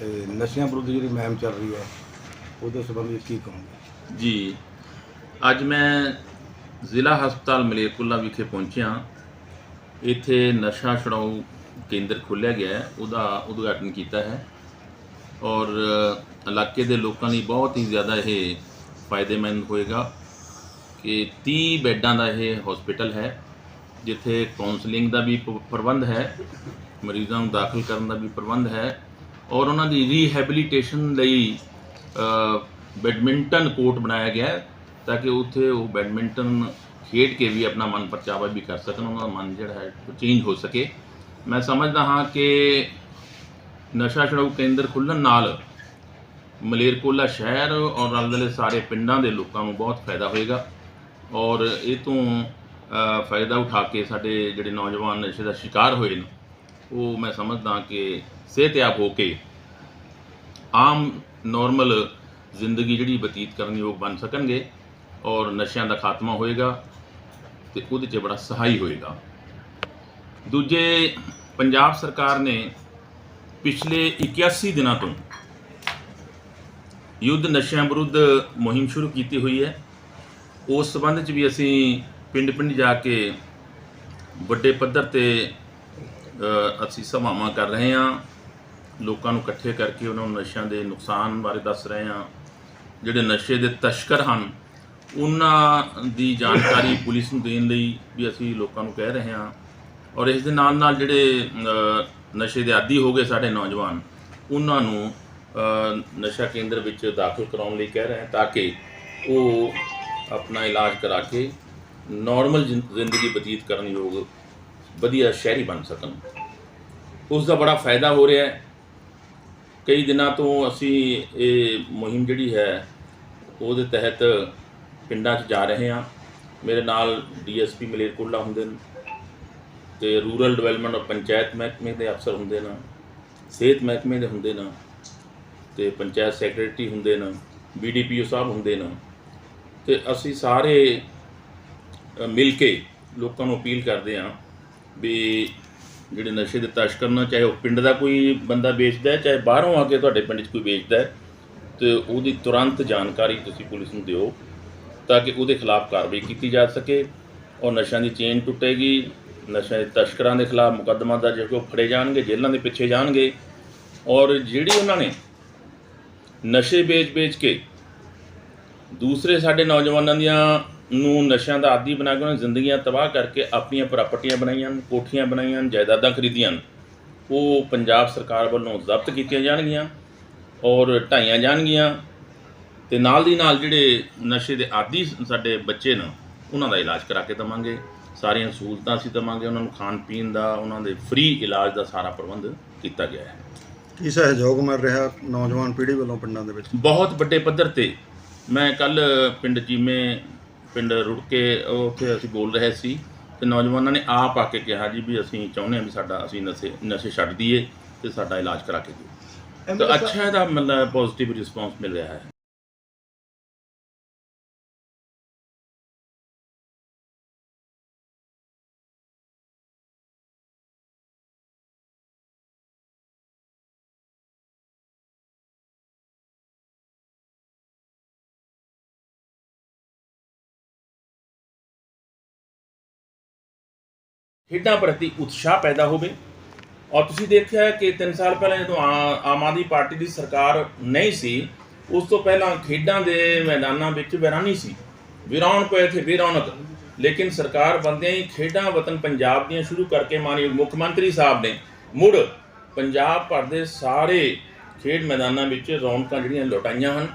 ਤੇ ਨਸ਼ਿਆਂ ਵਿਰੁੱਧ ਜਿਹੜੀ ਮੁਹਿੰਮ ਚੱਲ ਰਹੀ ਹੈ, ਉਹਦੇ ਸੰਬੰਧ ਵਿੱਚ ਕੀ ਕਹੋਗੇ? ਜੀ, ਅੱਜ ਮੈਂ ਜ਼ਿਲ੍ਹਾ ਹਸਪਤਾਲ ਮਲੇਰਕੁਲਾ ਵਿਖੇ ਪਹੁੰਚਿਆ। ਇੱਥੇ ਨਸ਼ਾ ਛੁਡਾਊ ਕੇਂਦਰ ਖੋਲ੍ਹਿਆ ਗਿਆ ਹੈ, ਉਹਦਾ ਉਦਘਾਟਨ ਕੀਤਾ ਹੈ। ਔਰ, ਇਲਾਕੇ ਦੇ ਲੋਕਾਂ ਲਈ ਬਹੁਤ ਹੀ ਜ਼ਿਆਦਾ ਇਹ ਫਾਇਦੇਮੰਦ ਹੋਏਗਾ ਕਿ 30 ਬੈੱਡਾਂ ਦਾ ਇਹ ਹਸਪੀਟਲ ਹੈ, ਜਿੱਥੇ ਕਾਉਂਸਲਿੰਗ ਦਾ ਵੀ ਪ- ਪ੍ਰਬੰਧ ਹੈ, ਮਰੀਜ਼ਾਂ ਨੂੰ ਦਾਖਲ ਕਰਨ ਦਾ ਵੀ ਪ੍ਰਬੰਧ ਹੈ। ਔਰ ਉਹਨਾਂ ਦੀ ਰੀਹੈਬਿਲਿਟੇਸ਼ਨ ਲਈ ਬੈਡਮਿੰਟਨ ਕੋਰਟ ਬਣਾਇਆ ਗਿਆ ਹੈ ਤਾਂ ਕਿ ਉੱਥੇ ਉਹ ਬੈਡਮਿੰਟਨ ਖੇਡ ਕੇ ਵੀ ਆਪਣਾ ਮਨ ਪਰਚਾਵਾ ਵੀ ਕਰ ਸਕਣ, ਉਹਨਾਂ ਦਾ ਮਨ ਜਿਹੜਾ ਹੈ ਚੇਂਜ ਹੋ ਸਕੇ। ਮੈਂ ਸਮਝਦਾ ਹਾਂ ਕਿ ਨਸ਼ਾ ਛੁਡਾਊ ਕੇਂਦਰ ਖੁੱਲ੍ਹਣ ਨਾਲ ਮਲੇਰਕੋਲਾ ਸ਼ਹਿਰ ਔਰ ਰਲਦਲੇ ਸਾਰੇ ਪਿੰਡਾਂ ਦੇ ਲੋਕਾਂ ਨੂੰ ਬਹੁਤ ਫਾਇਦਾ ਹੋਏਗਾ। ਔਰ ਇਹ ਤੋਂ ਫਾਇਦਾ ਉਠਾ ਕੇ ਸਾਡੇ ਜਿਹੜੇ ਨੌਜਵਾਨ ਨਸ਼ੇ ਦਾ ਸ਼ਿਕਾਰ ਹੋਏ ਨੇ ਉਹ ਮੈਂ ਸਮਝਦਾ ਕਿ ਸਿਹਤਯਾਬ ਹੋ ਕੇ ਆਮ ਨਾਰਮਲ ਜ਼ਿੰਦਗੀ ਜਿਹੜੀ ਬਤੀਤ ਕਰਨ ਯੋਗ ਬਣ ਸਕਣਗੇ ਔਰ ਨਸ਼ਿਆਂ ਦਾ ਖਾਤਮਾ ਹੋਏਗਾ ਤੇ ਉਹਦੇ 'ਚ ਬੜਾ ਸਹਾਈ ਹੋਏਗਾ। ਦੂਜੇ, ਪੰਜਾਬ ਸਰਕਾਰ ਨੇ ਪਿਛਲੇ 81 ਦਿਨਾਂ ਤੋਂ ਯੁੱਧ ਨਸ਼ਿਆਂ ਵਿਰੁੱਧ ਮੁਹਿੰਮ ਸ਼ੁਰੂ ਕੀਤੀ ਹੋਈ ਹੈ। ਉਸ ਸਬੰਧ 'ਚ ਵੀ ਅਸੀਂ ਪਿੰਡ-ਪਿੰਡ ਜਾ ਕੇ ਵੱਡੇ ਪੱਧਰ ਤੇ ਅਸੀਂ ਸਭਾਵਾਂ ਕਰ ਰਹੇ ਹਾਂ। ਲੋਕਾਂ ਨੂੰ ਇਕੱਠੇ ਕਰਕੇ ਉਹਨਾਂ ਨੂੰ ਨਸ਼ਿਆਂ ਦੇ ਨੁਕਸਾਨ ਬਾਰੇ ਦੱਸ ਰਹੇ ਹਾਂ। ਜਿਹੜੇ ਨਸ਼ੇ ਦੇ ਤਸਕਰ ਹਨ ਉਹਨਾਂ ਦੀ ਜਾਣਕਾਰੀ ਪੁਲਿਸ ਨੂੰ ਦੇਣ ਲਈ ਵੀ ਅਸੀਂ ਲੋਕਾਂ ਨੂੰ ਕਹਿ ਰਹੇ ਹਾਂ। ਔਰ ਇਸ ਦੇ ਨਾਲ ਨਾਲ ਜਿਹੜੇ ਨਸ਼ੇ ਦੇ ਆਦੀ ਹੋ ਗਏ ਸਾਡੇ ਨੌਜਵਾਨ ਉਹਨਾਂ ਨੂੰ ਨਸ਼ਾ ਕੇਂਦਰ ਵਿੱਚ ਦਾਖਲ ਕਰਾਉਣ ਲਈ ਕਹਿ ਰਹੇ ਹਾਂ ਤਾਂ ਕਿ ਉਹ ਆਪਣਾ ਇਲਾਜ ਕਰਾ ਕੇ ਨਾਰਮਲ ਜ਼ਿੰਦਗੀ ਬਤੀਤ ਕਰਨ ਯੋਗ ਵਧੀਆ ਸ਼ਹਿਰੀ ਬਣ ਸਕਣ। ਉਸ ਦਾ ਬੜਾ ਫਾਇਦਾ ਹੋ ਰਿਹਾ ਹੈ। ਕਈ ਦਿਨਾਂ ਤੋਂ ਅਸੀਂ ਇਹ ਮੁਹਿੰਮ ਜਿਹੜੀ ਹੈ, ਉਹਦੇ ਤਹਿਤ ਪਿੰਡਾਂ 'ਚ ਜਾ ਰਹੇ ਹਾਂ। ਮੇਰੇ ਨਾਲ ਡੀਐਸਪੀ ਮਲੇਰਕੋਟਲਾ ਹੁੰਦੇ ਨੇ ਤੇ ਰੂਰਲ ਡਿਵੈਲਪਮੈਂਟ ਔਰ ਪੰਚਾਇਤ ਮਹਿਕਮੇ ਦੇ ਅਫਸਰ ਹੁੰਦੇ ਨੇ, ਸਿਹਤ ਮਹਿਕਮੇ ਦੇ ਹੁੰਦੇ ਨੇ ਤੇ ਪੰਚਾਇਤ ਸੈਕਟਰੀ ਹੁੰਦੇ ਨੇ ਬੀਡੀਪੀਓ ਸਾਹਿਬ ਹੁੰਦੇ ਨੇ। ਤੇ ਅਸੀਂ ਸਾਰੇ ਮਿਲ ਕੇ ਲੋਕਾਂ ਨੂੰ ਅਪੀਲ ਕਰਦੇ ਹਾਂ ਵੀ ਜਿਹੜੇ ਨਸ਼ੇ ਦੇ ਤਸਕਰ ਨੇ, ਚਾਹੇ ਉਹ ਪਿੰਡ ਦਾ ਕੋਈ ਬੰਦਾ ਵੇਚਦਾ ਹੈ, ਚਾਹੇ ਬਾਹਰੋਂ ਆ ਕੇ ਤੁਹਾਡੇ ਪਿੰਡ 'ਚ ਕੋਈ ਵੇਚਦਾ ਹੈ, ਤੇ ਉਹਦੀ ਤੁਰੰਤ ਜਾਣਕਾਰੀ ਤੁਸੀਂ ਪੁਲਿਸ ਨੂੰ ਦਿਓ ਤਾਂ ਕਿ ਉਹਦੇ ਖਿਲਾਫ ਕਾਰਵਾਈ ਕੀਤੀ ਜਾ ਸਕੇ। ਔਰ ਨਸ਼ਿਆਂ ਦੀ ਚੇਨ ਟੁੱਟੇਗੀ, ਨਸ਼ਿਆਂ ਦੇ ਤਸਕਰਾਂ ਦੇ ਖਿਲਾਫ ਮੁਕੱਦਮਾ ਦਰਜ ਹੋ ਕੇ ਉਹ ਫੜੇ ਜਾਣਗੇ, ਜੇਲ੍ਹਾਂ ਦੇ ਪਿੱਛੇ ਜਾਣਗੇ। ਔਰ ਜਿਹੜੀ ਉਹਨਾਂ ਨੇ ਨਸ਼ੇ ਵੇਚ-ਵੇਚ ਕੇ ਦੂਸਰੇ ਸਾਡੇ ਨੌਜਵਾਨਾਂ ਦੀਆਂ ਨੂੰ ਨਸ਼ਿਆਂ ਦਾ ਆਦੀ ਬਣਾ ਕੇ ਉਹਨਾਂ ਜ਼ਿੰਦਗੀਆਂ ਤਬਾਹ ਕਰਕੇ ਆਪਣੀਆਂ ਪ੍ਰਾਪਰਟੀਆਂ ਬਣਾਈਆਂ ਹਨ, ਕੋਠੀਆਂ ਬਣਾਈਆਂ ਹਨ, ਜਾਇਦਾਦਾਂ ਖਰੀਦੀਆਂ ਹਨ, ਉਹ ਪੰਜਾਬ ਸਰਕਾਰ ਵੱਲੋਂ ਜ਼ਬਤ ਕੀਤੀਆਂ ਜਾਣਗੀਆਂ ਔਰ ਢਾਈਆਂ ਜਾਣਗੀਆਂ ਤੇ ਨਾਲ ਦੀ ਨਾਲ ਜਿਹੜੇ ਨਸ਼ੇ ਦੇ ਆਦੀ ਸਾਡੇ ਬੱਚੇ ਨੇ ਉਹਨਾਂ ਦਾ ਇਲਾਜ ਕਰਾ ਕੇ ਦਵਾਂਗੇ। ਸਾਰੀਆਂ ਸਹੂਲਤਾਂ ਅਸੀਂ ਦਵਾਂਗੇ। ਉਹਨਾਂ ਨੂੰ ਖਾਣ ਪੀਣ ਦਾ ਉਹਨਾਂ ਦੇ ਫ੍ਰੀ ਇਲਾਜ ਦਾ ਸਾਰਾ ਪ੍ਰਬੰਧ ਕੀਤਾ ਗਿਆ ਹੈ। ਕੀ ਸਹਿਯੋਗ ਮਿਲ ਰਿਹਾ ਨੌਜਵਾਨ ਪੀੜ੍ਹੀ ਵੱਲੋਂ ਪਿੰਡਾਂ ਦੇ ਵਿੱਚ? ਬਹੁਤ ਵੱਡੇ ਪੱਧਰ ਤੇ ਮੈਂ ਕੱਲ ਪਿੰਡ ਜੀਮੇ ਪਿੰਡ ਰੁੜ ਕੇ ਉੱਥੇ ਅਸੀਂ ਬੋਲ ਰਹੇ ਸੀ ਤੇ ਨੌਜਵਾਨਾਂ ਨੇ ਆਪ ਆ ਕੇ ਕਿਹਾ ਜੀ ਵੀ ਅਸੀਂ ਚਾਹੁੰਦੇ ਹਾਂ ਵੀ ਸਾਡਾ ਅਸੀਂ ਨਸ਼ੇ ਨਸ਼ੇ ਛੱਡ ਦਈਏ ਤੇ ਸਾਡਾ ਇਲਾਜ ਕਰਾ ਕੇ ਦਿਓ। ਤਾਂ ਅੱਛਾ ਇਹਦਾ ਮਤਲਬ ਪੋਜ਼ਿਟਿਵ ਰਿਸਪੌਂਸ ਮਿਲ ਰਿਹਾ ਹੈ। ਖੇਡਾਂ ਪ੍ਰਤੀ ਉਤਸ਼ਾਹ ਪੈਦਾ ਹੋਵੇ। ਔਰ ਤੁਸੀਂ ਦੇਖਿਆ ਕਿ 3 ਸਾਲ ਪਹਿਲਾਂ ਜਦੋਂ ਆ- ਆਮ ਆਦਮੀ ਪਾਰਟੀ ਦੀ ਸਰਕਾਰ ਨਹੀਂ ਸੀ, ਉਸ ਤੋਂ ਪਹਿਲਾਂ ਖੇਡਾਂ ਦੇ ਮੈਦਾਨਾਂ ਵਿੱਚ ਵੈਰਾਨੀ ਸੀ। ਵਿਰਾਉਣ ਪਏ ਥੇ ਬੇਰੌਣਕ। ਲੇਕਿਨ ਸਰਕਾਰ ਬੰਦਿਆਂ ਹੀ ਖੇਡਾਂ ਵਤਨ ਪੰਜਾਬ ਦੀਆਂ ਸ਼ੁਰੂ ਕਰਕੇ ਮਾਨਯੋਗ ਮੁੱਖ ਮੰਤਰੀ ਸਾਹਿਬ ਨੇ ਮੁੜ ਪੰਜਾਬ ਭਰ ਦੇ ਸਾਰੇ ਖੇਡ ਮੈਦਾਨਾਂ ਵਿੱਚ ਰੌਣਕਾਂ ਜਿਹੜੀਆਂ ਲੁਟਾਈਆਂ ਹਨ।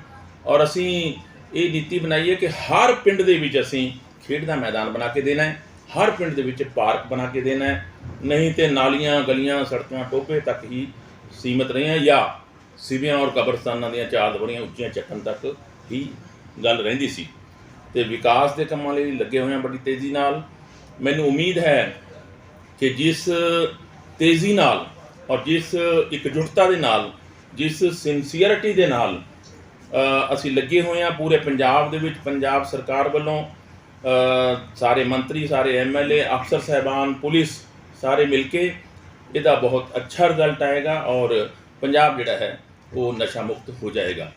ਔਰ ਅਸੀਂ ਇਹ ਨੀਤੀ ਬਣਾਈ ਹੈ ਕਿ ਹਰ ਪਿੰਡ ਦੇ ਵਿੱਚ ਅਸੀਂ ਖੇਡ ਦਾ ਮੈਦਾਨ ਬਣਾ ਕੇ ਦੇਣਾ ਹੈ। ਹਰ ਪਿੰਡ ਦੇ ਵਿੱਚ ਪਾਰਕ ਬਣਾ ਕੇ ਦੇਣਾ ਹੈ। ਨਹੀਂ ਤੇ ਨਾਲੀਆਂ, ਗਲੀਆਂ, ਸੜਕਾਂ ਟੋਪੇ ਤੱਕ ਹੀ ਸੀਮਤ ਰਹੀਆਂ ਜਾਂ ਸਿਵਿਆਂ ਔਰ ਕਬਰਸਤਾਨਾਂ ਦੀਆਂ ਚਾਰ ਦਵੜੀਆਂ ਉੱਚੀਆਂ ਚੱਕਣ ਤੱਕ ਹੀ ਗੱਲ ਰਹਿੰਦੀ ਸੀ। ਤੇ ਵਿਕਾਸ ਦੇ ਕੰਮਾਂ ਲਈ ਲੱਗੇ ਹੋਏ ਹਾਂ ਬੜੀ ਤੇਜ਼ੀ ਨਾਲ। ਮੈਨੂੰ ਉਮੀਦ ਹੈ ਕਿ ਜਿਸ ਤੇਜ਼ੀ ਨਾਲ ਔਰ ਜਿਸ ਇਕਜੁੱਟਤਾ ਦੇ ਨਾਲ, ਜਿਸ ਸਿੰਸੀਅਰਿਟੀ ਦੇ ਨਾਲ ਅਸੀਂ ਲੱਗੇ ਹੋਏ ਹਾਂ ਪੂਰੇ ਪੰਜਾਬ ਦੇ ਵਿੱਚ, ਪੰਜਾਬ ਸਰਕਾਰ ਵੱਲੋਂ ਸਾਰੇ ਮੰਤਰੀ, ਸਾਰੇ ਐਮਐਲਏ ਅਫਸਰ ਸਹਿਬਾਨ, ਪੁਲਿਸ ਸਾਰੇ ਮਿਲ ਕੇ ਇਹਦਾ ਬਹੁਤ ਅੱਛਾ ਰਿਜ਼ਲਟ ਆਏਗਾ ਔਰ ਪੰਜਾਬ ਜਿਹੜਾ ਹੈ ਉਹ ਨਸ਼ਾ ਮੁਕਤ ਹੋ ਜਾਏਗਾ।